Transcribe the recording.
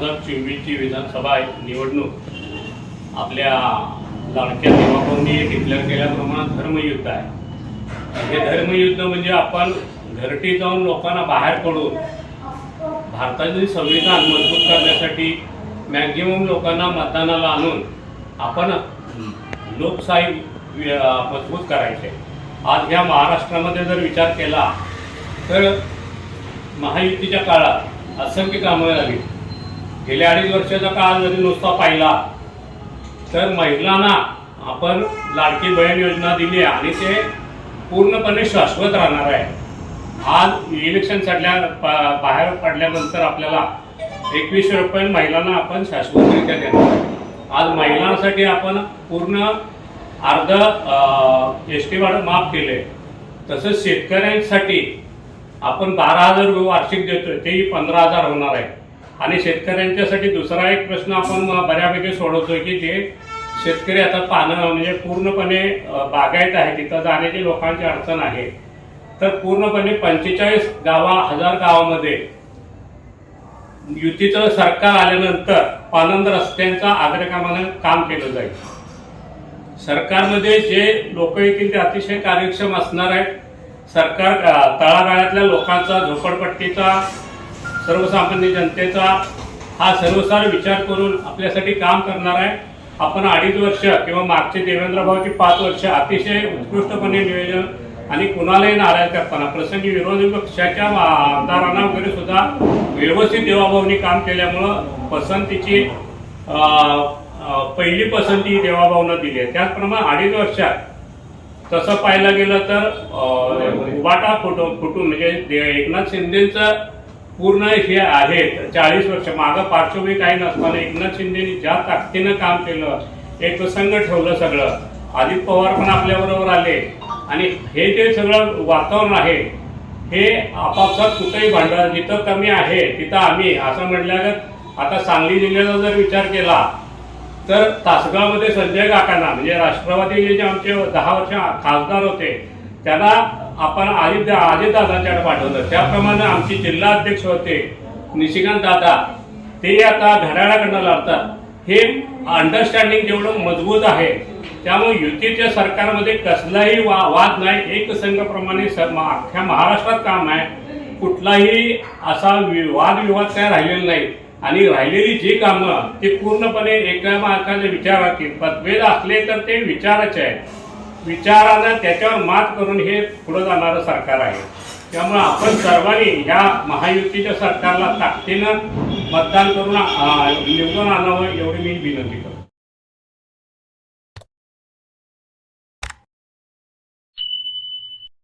चोवीसची विधानसभा निवडणूक आपल्या लाडक्या देवाभाऊंनी डिक्लेअर केल्याप्रमाणे धर्मयुद्ध आहे. हे धर्मयुद्ध म्हणजे आपण घरटी जाऊन लोकांना बाहेर पडून भारतातील संविधान मजबूत करण्यासाठी मॅक्झिमम लोकांना मतदानाला आणून आपण लोकशाही मजबूत करायचे. आज ह्या महाराष्ट्रामध्ये जर विचार केला तर महायुतीच्या काळात असंख्य कामं झाली. गेल्या अडीच वर्षाचा काळ जरी नुसता पाहिला तर महिलांना आपण लाडकी बहीण योजना दिली आहे आणि ते पूर्णपणे शाश्वत राहणार आहे. आज इलेक्शन सडल्या बाहेर पडल्यानंतर आपल्याला एकवीसशे रुपये महिलांना आपण शाश्वतरित्या देणार आज महिलांसाठी आपण पूर्ण अर्ध एस टी भाडं माफ केले. तसंच शेतकऱ्यांसाठी आपण बारा हजार वार्षिक देतोय तेही पंधरा हजार होणार आहे. आणि शेतकऱ्यांच्यासाठी दुसरा एक प्रश्न आपण बऱ्यापैकी सोडवतोय की जे शेतकरी आता पानं म्हणजे पूर्णपणे बागायत आहे तिथं जाण्याची लोकांची अडचण आहे. तर पूर्णपणे पंचेचाळीस गावा हजार गावामध्ये युतीचं सरकार आल्यानंतर पानंद रस्त्यांचा आग्रकामानं काम केलं जाईल. सरकारमध्ये जे लोक येतील ते अतिशय कार्यक्षम असणार आहेत. सरकार तळागाळातल्या लोकांचा झोपडपट्टीचा सर्वसामान्य जनतेचा हा सर्वसार विचार करून आपल्यासाठी काम करणार आहे. आपण अडीच वर्ष किंवा मागचे देवेंद्रभाऊची पाच वर्ष अतिशय उत्कृष्टपणे नियोजन आणि कुणालाही नाराज करताना प्रसंगी विरोधी पक्षाच्या आमदारांना वगैरे सुद्धा व्यवस्थित देवाभाऊनी काम केल्यामुळं पसंतीची पहिली पसंती ही देवाभाऊनं दिली आहे. त्याचप्रमाणे अडीच वर्षात तसं पाहायला गेलं तर वाटा उबाटा फुटून फुटून म्हणजे एकनाथ शिंदेचं पूर्ण हे आहेत. चाळीस वर्ष मागं पार्श्वभूमी काही नसताना एकनाथ शिंदेनी ज्या ताकदीनं काम केलं एक संघ ठेवलं सगळं. अजित पवार पण आपल्याबरोबर आले. आणि हे जे सगळं वातावरण आहे हे आपापसात कुठेही भांडण जिथं कमी आहे तिथं आम्ही. असं म्हटल्यागत आता सांगली जिल्ह्याचा जर विचार केला तर तासगावमध्ये संजय काकांना म्हणजे राष्ट्रवादीचे जे आमचे दहा वर्ष खासदार होते त्यांना आपण अजित अजितदादांच्याकडे पाठवलं. त्याप्रमाणे आमचे जिल्हा अध्यक्ष होते निशिकांत दादा. ते आता घड्याळाकडनं लढतात. हे अंडरस्टँडिंग जेवढं मजबूत आहे त्यामुळे युतीच्या सरकारमध्ये कसलाही वा वाद नाही. एक संघप्रमाणे स- अख्ख्या महाराष्ट्रात काम आहे कुठलाही असा वादविवाद काय राहिलेला नाही. आणि राहिलेली जी कामं ते पूर्णपणे एकामेकाचे विचारातील मतभेद असले तर ते विचाराचे आहे विचारानं त्याच्यावर मात करून हे पुढं जाणारं सरकार आहे. त्यामुळे आपण सर्वांनी ह्या महायुतीच्या सरकारला ताकदीनं मतदान करून निवडून आणावं एवढी मी विनंती करतो.